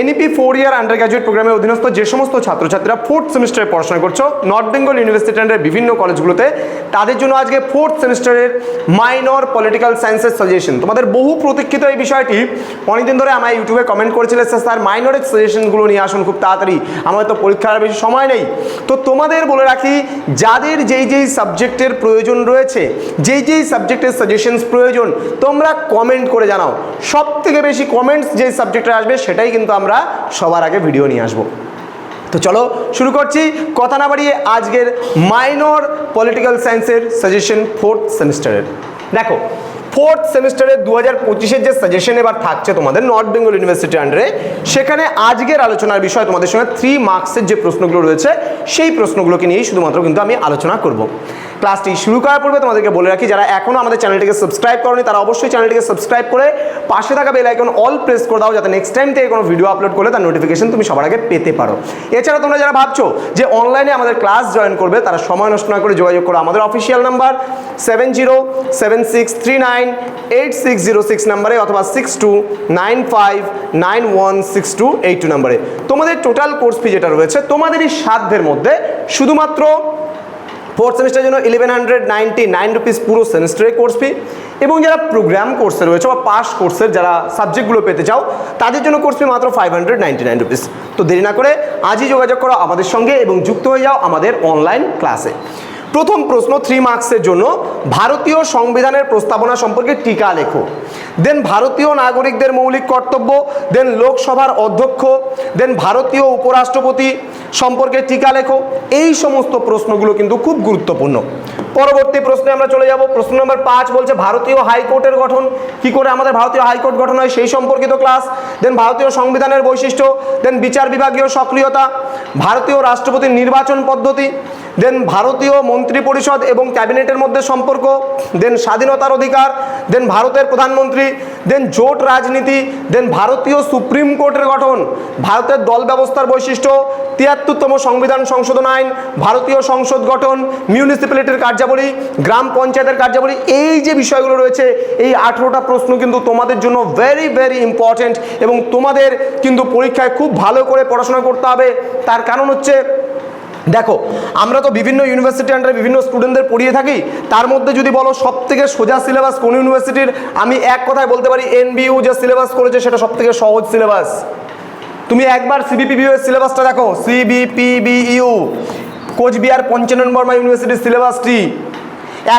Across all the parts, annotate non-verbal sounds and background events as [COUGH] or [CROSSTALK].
NEP four year undergraduate প্রোগ্রামের অধীনস্থ যে সমস্ত ছাত্রছাত্রীরা ফোর্থ সেমিস্টারে পড়াশোনা করছ নর্থ বেঙ্গল ইউনিভার্সিটি বিভিন্ন কলেজগুলোতে তাদের জন্য আজকে ফোর্থ সেমিস্টারের মাইনর পলিটিক্যাল সায়েন্সের সাজেশন তোমাদের বহু প্রতীক্ষিত এই বিষয়টি, অনেকদিন ধরে আমার ইউটিউবে কমেন্ট করেছিলে স্যার মাইনরের সাজেশনগুলো নিয়ে আসুন খুব তাড়াতাড়ি আমাদের তো পরীক্ষার বেশি সময় নেই। তো তোমাদের বলে রাখি, যাদের যেই যেই সাবজেক্টের প্রয়োজন রয়েছে, যেই যেই সাবজেক্টের সাজেশনস প্রয়োজন, তোমরা কমেন্ট করে জানাও। সব থেকে বেশি কমেন্টস যেই সাবজেক্টে আসবে, সেটাই কিন্তু আমরা সবার আগে ভিডিও নিয়ে আসব। তো চলো শুরু করছি। কথা না বাড়িয়ে আজকের মাইনর পলিটিক্যাল সায়েন্সের সাজেশন ফোর্থ সেমিস্টারের দেখো ফোর্থ সেমিস্টারে দু হাজার পঁচিশের যে সাজেশন এবার থাকছে তোমাদের নর্থ বেঙ্গল ইউনিভার্সিটি আন্ডারে সেখানে আজকের আলোচনার বিষয় তোমাদের সঙ্গে থ্রি মার্কসের যে প্রশ্নগুলো রয়েছে, সেই প্রশ্নগুলোকে নিয়েই শুধুমাত্র কিন্তু আমি আলোচনা করব। ক্লাসটি শুরু করার পূর্বে তোমাদেরকে বলে রাখি, যারা এখনও আমাদের চ্যানেলটিকে সাবস্ক্রাইব করনি, তারা অবশ্যই চ্যানেলটিকে সাবস্ক্রাইব করে পাশে থাকা বেল আইকন অল প্রেস করে দাও, যাতে নেক্সট টাইম থেকে কোনো ভিডিও আপলোড করলে তার নোটিফিকেশন তুমি সবার আগে পেতে পারো। এছাড়া তোমরা যারা ভাবছ যে অনলাইনে আমাদের ক্লাস জয়েন করবে, তারা সময় নষ্ট না করে যোগাযোগ করো। আমাদের official number seven zero seven six three nine eight six zero six নাম্বারে অথবা six two nine five nine one six two eight two নাম্বারে তোমাদের টোটাল কোর্স ফি যেটা রয়েছে, তোমাদেরই সাধ্যের মধ্যে শুধুমাত্র ফোর্থ সেমিস্টারের জন্য eleven hundred ninety nine rupees পুরো সেমিস্টারের কোর্স ফি এবং যারা প্রোগ্রাম কোর্সে রয়েছে বা পাস কোর্সের যারা সাবজেক্টগুলো পেতে চাও, তাদের জন্য কোর্স ফি মাত্র five hundred ninety nine rupees তো দেরি না করে আজই যোগাযোগ করো আমাদের সঙ্গে এবং যুক্ত হয়ে যাও আমাদের অনলাইন ক্লাসে প্রথম প্রশ্ন থ্রি মার্কসের জন্য ভারতীয় সংবিধানের প্রস্তাবনা সম্পর্কে টিকা লেখো। দেন ভারতীয় নাগরিকদের মৌলিক কর্তব্য দেন লোকসভার অধ্যক্ষ দেন ভারতীয় উপরাষ্ট্রপতি সম্পর্কে টিকা লেখো। এই সমস্ত প্রশ্নগুলো কিন্তু খুব গুরুত্বপূর্ণ। পরবর্তী প্রশ্নে আমরা চলে যাব। প্রশ্ন নম্বর পাঁচ বলছে, ভারতীয় হাইকোর্টের গঠন কি করে আমাদের ভারতীয় হাইকোর্ট গঠন হয়? সেই সম্পর্কিত ক্লাস। দেন ভারতীয় সংবিধানের বৈশিষ্ট্য। দেন বিচার বিভাগীয় সক্রিয়তা। ভারতীয় রাষ্ট্রপতির নির্বাচন পদ্ধতি। দেন ভারতীয় মন্ত্রী পরিষদ এবং ক্যাবিনেটের মধ্যে সম্পর্ক, দেন স্বাধীনতার অধিকার, দেন ভারতের প্রধানমন্ত্রী, দেন জোট রাজনীতি, দেন ভারতীয় সুপ্রিম কোর্টের গঠন, ভারতের দল ব্যবস্থার বৈশিষ্ট্য, তিয়াত্তরতম সংবিধান সংশোধন আইন, ভারতীয় সংসদ গঠন মিউনিসিপ্যালিটির কার্যাবলী, গ্রাম পঞ্চায়েতের কার্যাবলী, এই যে বিষয়গুলো রয়েছে, এই আঠেরোটা প্রশ্ন কিন্তু তোমাদের জন্য ভেরি ভেরি ইম্পর্ট্যান্ট এবং তোমাদের কিন্তু পরীক্ষায় খুব ভালো করে পড়াশোনা করতে হবে। তার কারণ হচ্ছে দেখো, আমরা তো বিভিন্ন ইউনিভার্সিটি আন্ডারে বিভিন্ন স্টুডেন্টদের পড়িয়ে থাকি, তার মধ্যে যদি বলো সব থেকে সোজা সিলেবাস কোন ইউনিভার্সিটির আমি এক কথায় বলতে পারি এনবিইউ যে সিলেবাস করেছে সেটা সব থেকে সহজ সিলেবাস তুমি একবার সিবিপিবিউ এর সিলেবাসটা দেখো সিবিপিবিইউ কোচবিহার পঞ্চানন বর্মা ইউনিভার্সিটির সিলেবাসটি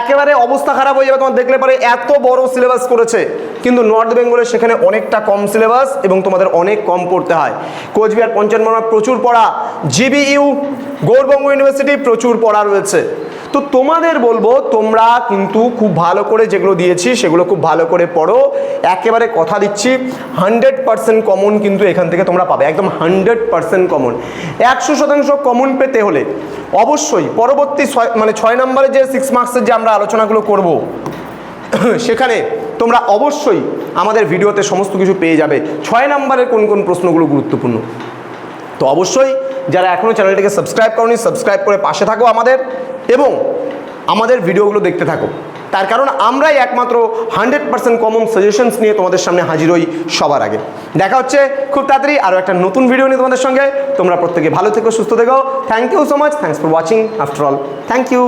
একেবারে অবস্থা খারাপ হয়ে যাবে তোমার দেখলে পারে, এত বড় সিলেবাস করেছে। কিন্তু নর্থ বেঙ্গলের সেখানে অনেকটা কম সিলেবাস এবং তোমাদের অনেক কম পড়তে হয়। কোচবিহার পঞ্চান বর্মা প্রচুর পড়া জিবিইউ গৌরবঙ্গ ইউনিভার্সিটি প্রচুর পড়া রয়েছে। তো তোমাদের বলব, তোমরা কিন্তু খুব ভালো করে যেগুলো দিয়েছি, সেগুলো খুব ভালো করে পড়ো। একেবারে কথা দিচ্ছি, হান্ড্রেড পার্সেন্ট কমন কিন্তু এখান থেকে তোমরা পাবে, একদম হান্ড্রেড পার্সেন্ট কমন। একশো শতাংশ কমন পেতে হলে অবশ্যই পরবর্তী ছয় মানে ছয় নম্বরের যে সিক্স মার্কসের যে আমরা আলোচনাগুলো করব, [COUGHS] সেখানে তোমরা অবশ্যই আমাদের ভিডিওতে সমস্ত কিছু পেয়ে যাবে। ছয় নম্বরের কোন কোন প্রশ্নগুলো গুরুত্বপূর্ণ? তো অবশ্যই যারা এখনও চ্যানেলটিকে সাবস্ক্রাইব করনি, সাবস্ক্রাইব করে পাশে থাকো আমাদের এবং আমাদের ভিডিওগুলো দেখতে থাকো। তার কারণ আমরাই একমাত্র হান্ড্রেড পার্সেন্ট কমন সাজেশনস নিয়ে তোমাদের সামনে হাজির হই সবার আগে। দেখা হচ্ছে খুব তাড়াতাড়ি আরও একটা নতুন ভিডিও নিয়ে তোমাদের সঙ্গে। তোমরা প্রত্যেকে ভালো থেকো, সুস্থ থেকো। Thank you so much thanks for watching after all thank you